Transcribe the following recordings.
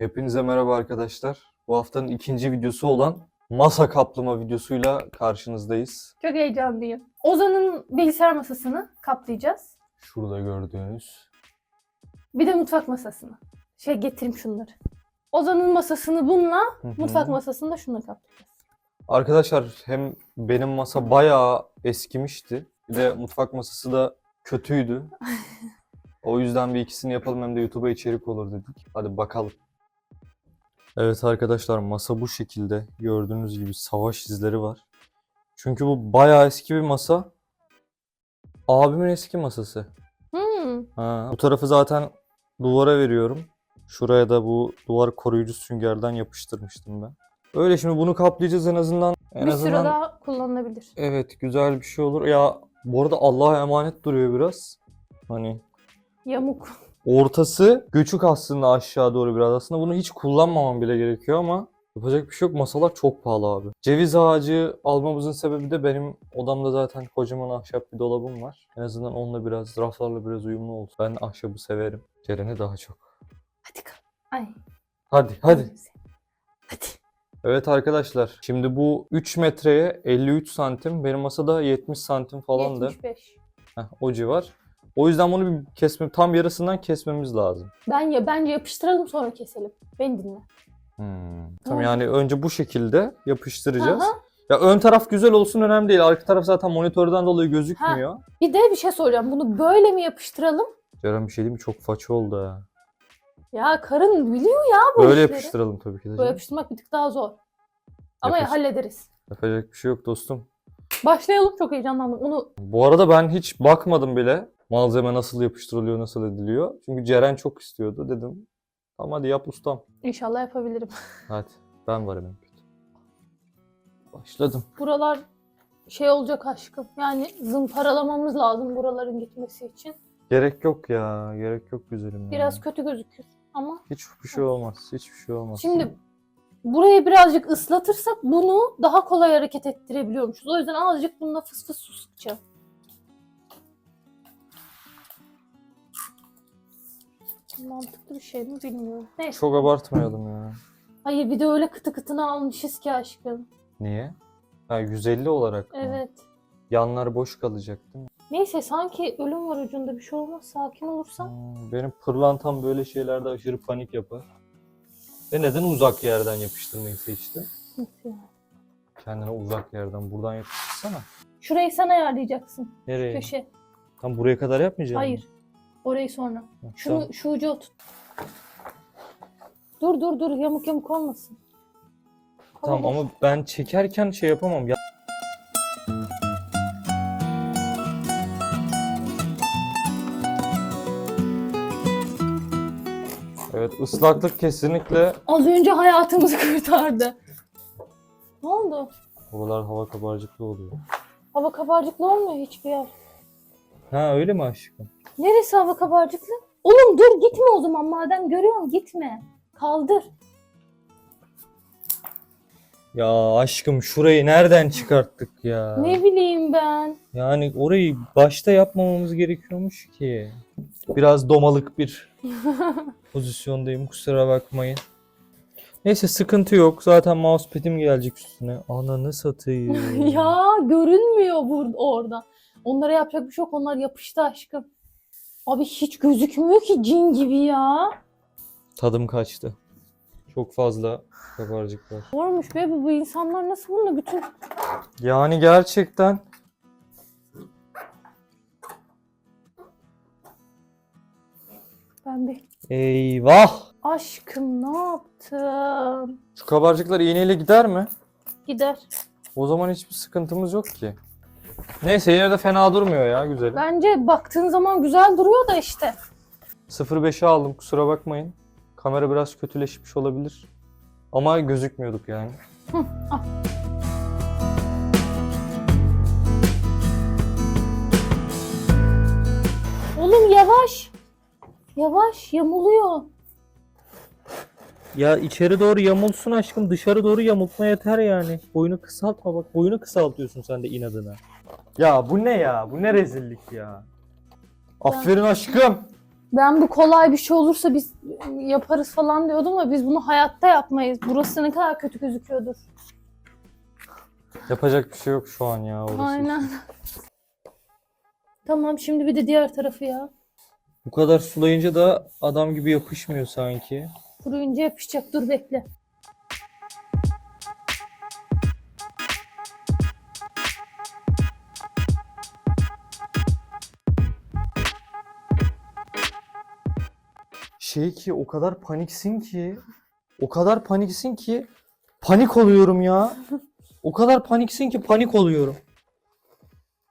Hepinize merhaba arkadaşlar. Bu haftanın ikinci videosu olan masa kaplama videosuyla karşınızdayız. Çok heyecanlıyım. Ozan'ın bilgisayar masasını kaplayacağız. Şurada gördüğünüz. Bir de mutfak masasını. Şey getireyim şunları. Ozan'ın masasını bununla, mutfak masasını da şununla kaplayacağız. Arkadaşlar hem benim masa bayağı eskimişti. Bir de mutfak masası da kötüydü. O yüzden bir ikisini yapalım hem de YouTube'a içerik olur dedik. Hadi bakalım. Evet arkadaşlar masa bu şekilde. Gördüğünüz gibi savaş izleri var. Çünkü bu bayağı eski bir masa. Abimin eski masası. Hmm. Ha, bu tarafı zaten duvara veriyorum. Şuraya da bu duvar koruyucu süngerden yapıştırmıştım ben. Öyle şimdi bunu kaplayacağız en azından. En bir azından süre daha kullanılabilir. evet güzel bir şey olur. Ya bu arada Allah'a emanet duruyor biraz. Hani Yamuk. Ortası göçük aslında aşağı doğru biraz. Aslında bunu hiç kullanmamam bile gerekiyor ama yapacak bir şey yok. Masalar çok pahalı abi. Ceviz ağacı almamızın sebebi de benim odamda zaten kocaman ahşap bir dolabım var. En azından onunla biraz, raflarla biraz uyumlu olsun. Ben ahşabı severim. Ceren'i daha çok. Hadi kal. Ay. Hadi hadi. Hadi. Evet arkadaşlar şimdi bu 3 metreye 53 santim benim masada 70 santim falan da 75. Heh, o civar. O yüzden bunu bir kesme tam yarısından kesmemiz lazım. Ben ya bence yapıştıralım sonra keselim. Beni dinle. Hmm. Tamam yani önce bu şekilde yapıştıracağız. Aha. Ya ön taraf güzel olsun önemli değil. Arka taraf zaten monitörden dolayı gözükmüyor. Bir de bir şey soracağım. Bunu böyle mi yapıştıralım? Ceren bir şey değil mi? Çok faça oldu ha. Ya karın biliyor ya bu Böyle işleri. yapıştıralım tabii ki de. Böyle canım. yapıştırmak bir tık daha zor. Ama Yapış- hallederiz. Yapacak bir şey yok dostum. Başlayalım. Çok heyecanlandım. Onu Bu arada ben hiç bakmadım bile malzeme nasıl yapıştırılıyor, nasıl ediliyor. Çünkü Ceren çok istiyordu dedim. Tamam hadi yap ustam. inşallah yapabilirim. Hadi ben varım en kötü. Başladım. Buralar şey olacak aşkım. Yani zımparalamamız lazım buraların gitmesi için. Gerek yok ya. Gerek yok güzelim ya. Biraz kötü gözükür ama Hiçbir şey olmaz. Hiçbir şey olmaz. şimdi burayı birazcık ıslatırsak bunu daha kolay hareket ettirebiliyormuşuz. O yüzden azıcık bununla fıs fıs su sıkacağım. Mantıklı bir şey mi bilmiyorum. Neyse. Çok abartmayalım ya. Hayır bir de öyle kıtı kıtına almışız ki aşkım. Niye? Ha 150 olarak mı? Evet. Yanlar boş kalacak değil mi? Neyse sanki ölüm var ucunda bir şey olmaz. Sakin olursan. Hmm, Benim pırlantam böyle şeylerde aşırı panik yapar. Ve neden uzak yerden yapıştırmayı seçti? Nasıl yani? Kendine uzak yerden buradan yapıştırsana. Şurayı sen ayarlayacaksın. Nereye? Köşe. Tam buraya kadar yapmayacağım. Hayır. Orayı sonra. Şunu tamam. şu ucu tut. Dur dur dur yamuk yamuk olmasın. Tamam ama ben çekerken şey yapamam. Ya... Evet ıslaklık kesinlikle Az önce hayatımızı kurtardı. Ne oldu? Havalar hava kabarcıklı oluyor. Hava kabarcıklı olmuyor hiçbir yer. Ha öyle mi aşkım? Neresi hava kabarcıklı? Oğlum dur gitme o zaman madem görüyorsun gitme. Kaldır. Ya aşkım şurayı nereden çıkarttık ya? Ne bileyim ben. Yani orayı başta yapmamamız gerekiyormuş ki. Biraz domalık bir pozisyondayım kusura bakmayın. Neyse sıkıntı yok. Zaten mousepad'im gelecek üstüne. Ananı satayım. ya görünmüyor burada orada. Onlara yapacak bir şey yok. Onlar yapıştı aşkım. Abi hiç gözükmüyor ki cin gibi ya. Tadım kaçtı. Çok fazla kabarcık var. Zormuş be bu, bu insanlar nasıl bunu bütün Yani gerçekten ben bir eyvah. aşkım ne yaptım? Şu kabarcıklar iğneyle gider mi? Gider. O zaman hiçbir sıkıntımız yok ki. Neyse yine de fena durmuyor ya güzelim. Bence baktığın zaman güzel duruyor da işte. 0.5'e aldım kusura bakmayın. Kamera biraz kötüleşmiş olabilir. Ama gözükmüyorduk yani. Oğlum yavaş. Yavaş yamuluyor. Ya içeri doğru yamulsun aşkım dışarı doğru yamultma yeter yani. Boyunu kısaltma bak boyunu kısaltıyorsun sen de inadına. Ya bu ne ya bu ne rezillik ya. Aferin aşkım. Ben bu kolay bir şey olursa biz yaparız falan diyordum ama biz bunu hayatta yapmayız. Burası ne kadar kötü gözüküyordur. Yapacak bir şey yok şu an ya orası. Aynen. tamam şimdi bir de diğer tarafı ya. Bu kadar sulayınca da adam gibi yapışmıyor sanki. Kuruyunca yapışacak. Dur bekle. Şey ki o kadar paniksin ki. O kadar paniksin ki. Panik oluyorum ya. O kadar paniksin ki panik oluyorum.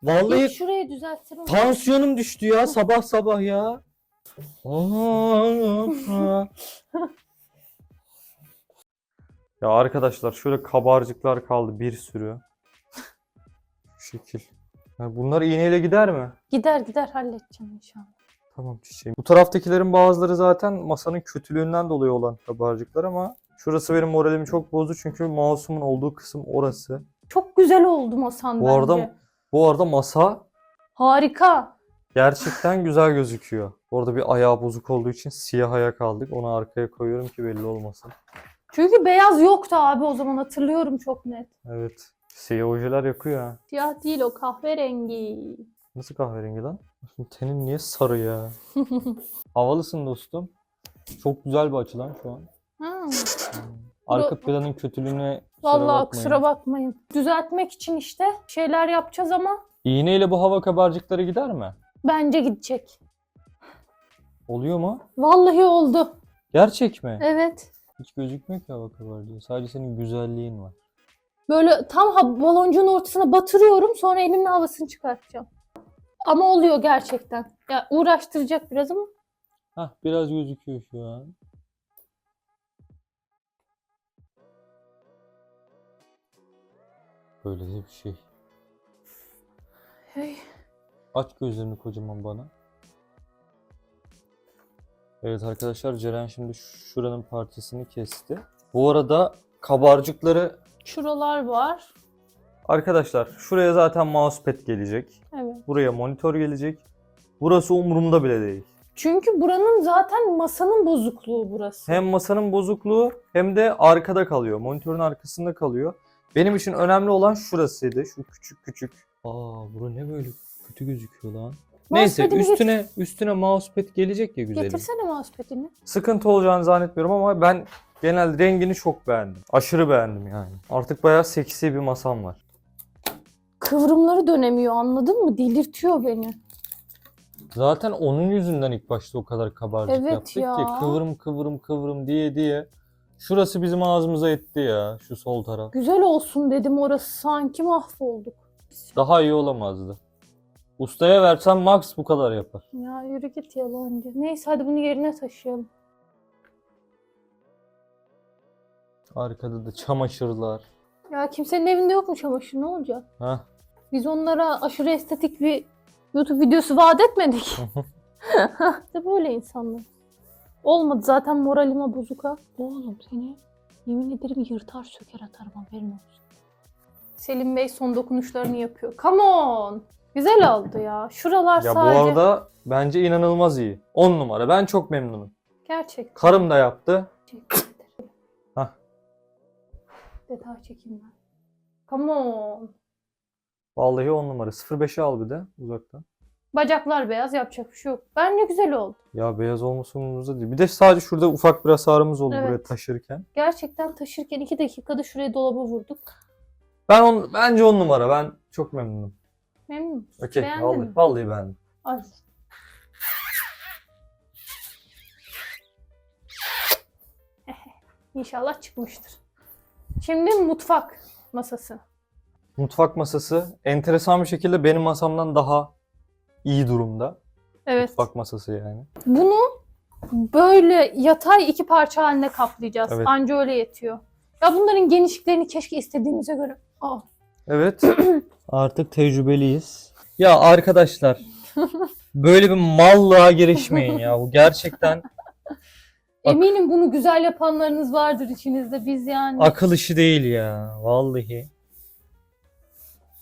Vallahi İlk şurayı düzeltirim. tansiyonum düştü ya sabah sabah ya. ya arkadaşlar şöyle kabarcıklar kaldı bir sürü. Şu şekil. Ya bunlar iğneyle gider mi? Gider gider halledeceğim inşallah. Tamam çiçeğim. Bu taraftakilerin bazıları zaten masanın kötülüğünden dolayı olan kabarcıklar ama şurası benim moralimi çok bozdu çünkü mouse'umun olduğu kısım orası. Çok güzel oldu masan Bu bence. arada bu arada masa Harika. gerçekten güzel gözüküyor. Orada bir ayağı bozuk olduğu için siyah ayak aldık. Onu arkaya koyuyorum ki belli olmasın. Çünkü beyaz yoktu abi o zaman hatırlıyorum çok net. Evet. Siyah ojeler yakıyor ha. Siyah değil o kahverengi. Nasıl kahverengi lan? Tenin niye sarı ya? Havalısın dostum. Çok güzel bir açı lan şu an. Ha. Arka Bu- planın kötülüğüne kusura Vallahi bakmayın. kusura bakmayın. Düzeltmek için işte şeyler yapacağız ama İğneyle bu hava kabarcıkları gider mi? bence gidecek. Oluyor mu? Vallahi oldu. Gerçek mi? Evet. Hiç gözükmüyor ki hava kabarcığı. Sadece senin güzelliğin var. Böyle tam ha- baloncuğun ortasına batırıyorum sonra elimle havasını çıkartacağım. Ama oluyor gerçekten. Ya uğraştıracak biraz ama Hah biraz gözüküyor şu an. Böyle de bir şey. Hey. Aç gözlerini kocaman bana. Evet arkadaşlar Ceren şimdi şuranın parçasını kesti. Bu arada kabarcıkları şuralar var. Arkadaşlar şuraya zaten mousepad gelecek. Evet. Buraya monitör gelecek. Burası umurumda bile değil. Çünkü buranın zaten masanın bozukluğu burası. Hem masanın bozukluğu hem de arkada kalıyor. Monitörün arkasında kalıyor. Benim için önemli olan şurasıydı. Şu küçük küçük. Aa bura ne böyle kötü gözüküyor lan. Neyse Mousepad'imi getir- üstüne üstüne mousepad gelecek ya güzelim. Getirsene mousepad'ini. Sıkıntı olacağını zannetmiyorum ama ben genel rengini çok beğendim. Aşırı beğendim yani. Artık bayağı seksi bir masam var. Kıvrımları dönemiyor anladın mı? Delirtiyor beni. Zaten onun yüzünden ilk başta o kadar kabarcık Evet yaptık ya. ki kıvrım kıvrım kıvrım diye diye. Şurası bizim ağzımıza etti ya şu sol taraf. Güzel olsun dedim orası sanki mahvolduk. Daha iyi olamazdı. Ustaya versem max bu kadar yapar. Ya yürü git yalancı. Neyse hadi bunu yerine taşıyalım. Arkada da çamaşırlar. Ya kimsenin evinde yok mu çamaşır ne olacak? Heh. Biz onlara aşırı estetik bir YouTube videosu vaat etmedik. İşte böyle insanlar. Olmadı zaten moralime bozuk ha. Oğlum seni yemin ederim yırtar söker atarım haberin olsun. Selim Bey son dokunuşlarını yapıyor. Come on. Güzel oldu ya. Şuralar Ya bu sadece. arada bence inanılmaz iyi. 10 numara. Ben çok memnunum. Gerçekten. Karım da yaptı. Hah. Detay çekeyim ben. Come on. Vallahi 10 numara. 05'i al bir de uzaktan. Bacaklar beyaz yapacak bir şey yok. Bence güzel oldu. Ya beyaz olması umurumuzda değil. Bir de sadece şurada ufak bir hasarımız oldu Evet. buraya taşırken. Gerçekten taşırken iki dakikada şuraya dolaba vurduk. Ben on, bence 10 numara. Ben çok memnunum. Memnun musun? Okey. Beğendin Vallahi, mi? vallahi beğendim. Ay. İnşallah çıkmıştır. Şimdi mutfak masası. Mutfak masası enteresan bir şekilde benim masamdan daha iyi durumda. Evet. Mutfak masası yani. Bunu böyle yatay iki parça haline kaplayacağız. Evet. Anca öyle yetiyor. Ya bunların genişliklerini keşke istediğimize göre. Aa, Evet. Artık tecrübeliyiz. Ya arkadaşlar böyle bir mallığa girişmeyin ya. Bu gerçekten eminim bunu güzel yapanlarınız vardır içinizde. Biz yani. akıl işi değil ya. Vallahi.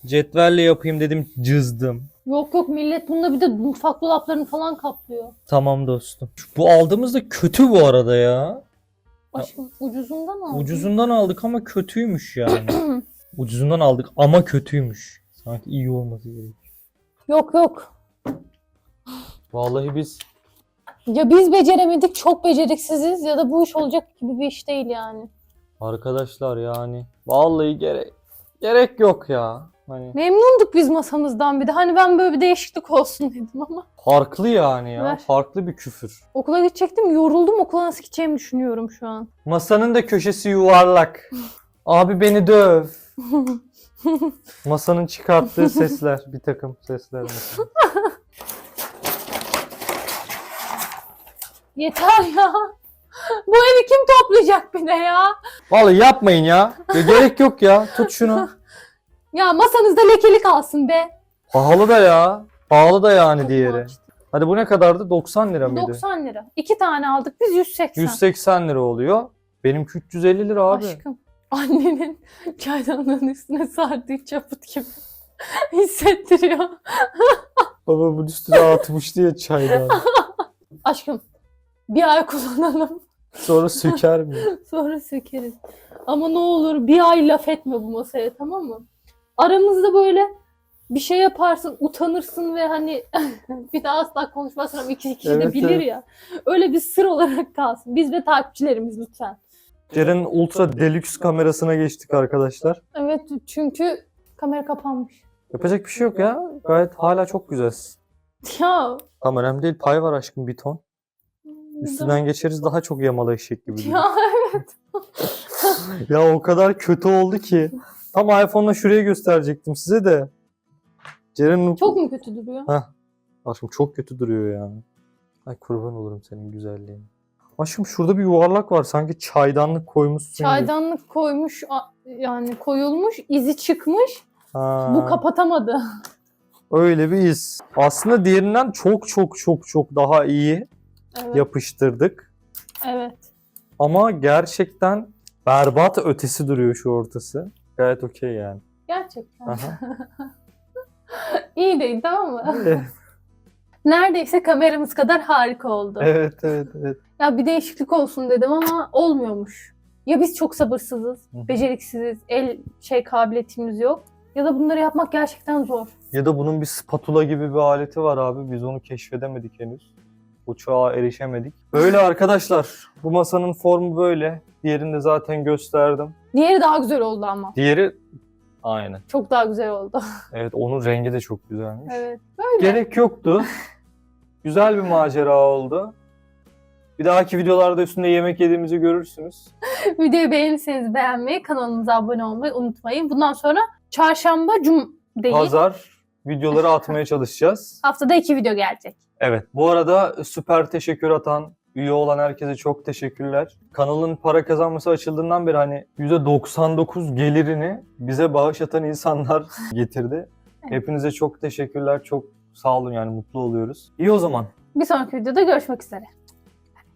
Cetvelle yapayım dedim cızdım. Yok yok millet bununla bir de mutfak dolaplarını falan kaplıyor. Tamam dostum. Bu aldığımız da kötü bu arada ya. Aşkım ucuzundan aldın. Ucuzundan aldık ama kötüymüş yani. Ucuzundan aldık ama kötüymüş. Sanki iyi olması gerek. Yok yok. Vallahi biz Ya biz beceremedik çok beceriksiziz ya da bu iş olacak gibi bir iş değil yani. arkadaşlar yani vallahi gerek gerek yok ya. Hani Memnunduk biz masamızdan bir de. Hani ben böyle bir değişiklik olsun dedim ama. farklı yani ya. Ver. Farklı bir küfür. Okula gidecektim yoruldum okula nasıl gideceğimi düşünüyorum şu an. Masanın da köşesi yuvarlak. Abi beni döv. Masanın çıkarttığı sesler. Bir takım sesler. Yeter ya. Bu evi kim toplayacak bir de ya? Vallahi yapmayın ya. ya. Gerek yok ya. Tut şunu. Ya masanızda lekeli kalsın be. Pahalı da ya. Pahalı da yani Çok diğeri. mantıklı. Hadi bu ne kadardı? 90 lira mıydı? 90 lira. İki tane aldık biz 180. 180 lira oluyor. Benimki 350 lira abi. Aşkım. Annenin çaydanlığın üstüne sardığı çaput gibi hissettiriyor. Babamın üstüne atmıştı ya çaydan. Aşkım bir ay kullanalım Sonra söker mi? sonra sökeriz. Ama ne olur bir ay laf etme bu masaya tamam mı? Aramızda böyle bir şey yaparsın, utanırsın ve hani bir daha asla konuşmazsın ama iki kişi de Evet, bilir evet. ya. Öyle bir sır olarak kalsın. Biz ve takipçilerimiz lütfen. Ceren'in ultra deluxe kamerasına geçtik arkadaşlar. Evet çünkü kamera kapanmış. Yapacak bir şey yok ya. Gayet hala çok güzelsin. Ya. Tam önemli değil. Pay var aşkım bir ton. Üstünden geçeriz daha çok yamalı eşek gibi. Ya evet. ya o kadar kötü oldu ki. Tam iPhone'la şuraya gösterecektim size de. Ceren'in Çok mu kötü duruyor? Aşkım çok kötü duruyor yani. Ay kurban olurum senin güzelliğine. Aşkım şurada bir yuvarlak var. Sanki çaydanlık koymuşsun gibi. Çaydanlık koymuş a- yani koyulmuş izi çıkmış. Ha, Bu kapatamadı. Öyle bir iz. Aslında diğerinden çok çok çok çok daha iyi Evet. yapıştırdık. evet. Ama gerçekten berbat ötesi duruyor şu ortası. Gayet okey yani. Gerçekten. İyi değil tamam mı? evet, Neredeyse kameramız kadar harika oldu. evet, evet. evet. Ya bir değişiklik olsun dedim ama olmuyormuş. Ya biz çok sabırsızız, hı. beceriksiziz, el şey kabiliyetimiz yok. Ya da bunları yapmak gerçekten zor. Ya da bunun bir spatula gibi bir aleti var abi. Biz onu keşfedemedik henüz. O çağa erişemedik. Böyle arkadaşlar. Bu masanın formu böyle. Diğerini de zaten gösterdim. Diğeri daha güzel oldu ama. Diğeri aynen. Çok daha güzel oldu. Evet onun rengi de çok güzelmiş. evet. Böyle. Gerek yoktu. Güzel bir macera oldu. Bir dahaki videolarda üstünde yemek yediğimizi görürsünüz. Videoyu beğenirseniz beğenmeyi, kanalımıza abone olmayı unutmayın. Bundan sonra çarşamba, cum değil. Pazar videoları atmaya çalışacağız. Haftada iki video gelecek. Evet. Bu arada süper teşekkür atan, üye olan herkese çok teşekkürler. Kanalın para kazanması açıldığından beri hani %99 gelirini bize bağış atan insanlar getirdi. Hepinize çok teşekkürler. Çok sağ olun yani mutlu oluyoruz. İyi o zaman. Bir sonraki videoda görüşmek üzere.